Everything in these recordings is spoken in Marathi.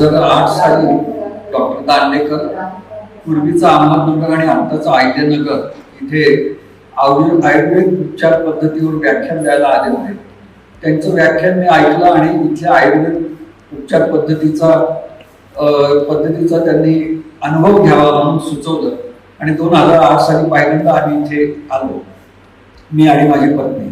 हजार आठ साली डॉक्टर दांडेकर पूर्वीचा अहमदनगर आणि आत्ताचा आयल्यानगर इथे आयुर्वेद उपचार पद्धतीवर व्याख्यान द्यायला आले होते. त्यांचं व्याख्यान मी ऐकलं आणि इथल्या आयुर्वेद उपचार पद्धतीचा अं, पद्धतीचा त्यांनी अनुभव घ्यावा म्हणून सुचवलं. आणि दोन हजार आठ साली पहिल्यांदा आम्ही इथे आलो मी आणि माझी पत्नी.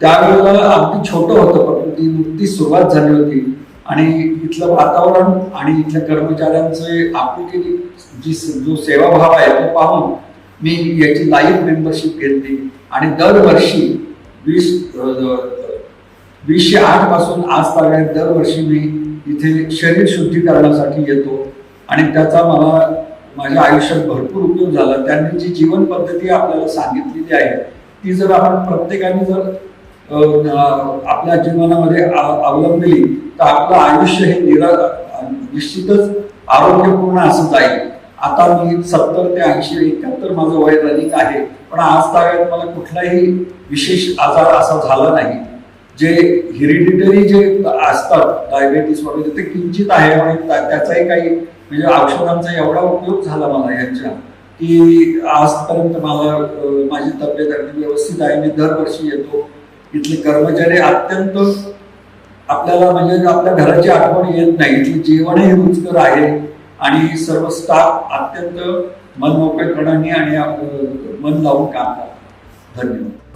त्यावेळेला अगदी छोटं होतं पण ती नुकतीच सुरुवात झाली होती. आणि इथलं वातावरण आणि इथल्या कर्मचाऱ्यांचे आपुलकी जी जो सेवाभाव आहे तो पाहून मी याची लाईव्ह मेंबरशिप घेतली. आणि दरवर्षी वीस वीसशे आठपासून आज दरवर्षी मी इथे शरीर शुद्धीकरणासाठी येतो. आणि त्याचा मला माझ्या आयुष्यात भरपूर उपयोग झाला. त्यांनी जी जीवन पद्धती आपल्याला सांगितलेली आहे ती जर आपण प्रत्येकाने जर आपल्या जीवनामध्ये अवलंबली तर आपलं आयुष्य हे निरा निश्चितच आरोग्यपूर्ण असं जाईल. आता मी सत्तर ते ऐंशी एकाहत्तर माझं वय अधिक आहे पण आज ताब्यात मला कुठलाही विशेष आजार असा झाला नाही. जे हिरिडिटरी जे असतात डायबेटीस वगैरे ते किंचित आहे आणि त्याचाही काही म्हणजे औषधांचा एवढा उपयोग झाला मला यांच्या की आजपर्यंत मला माझी तब्येत अगदी व्यवस्थित आहे. मी दरवर्षी येतो इथले कर्मचारी अत्यंत आपल्याला म्हणजे आपल्या घराची आठवण येत नाही. इथले जेवणही रुचकर आहे आणि सर्व स्टाफ अत्यंत मनमोकळेपणाने आणि मन लावून काम करतात. धन्यवाद.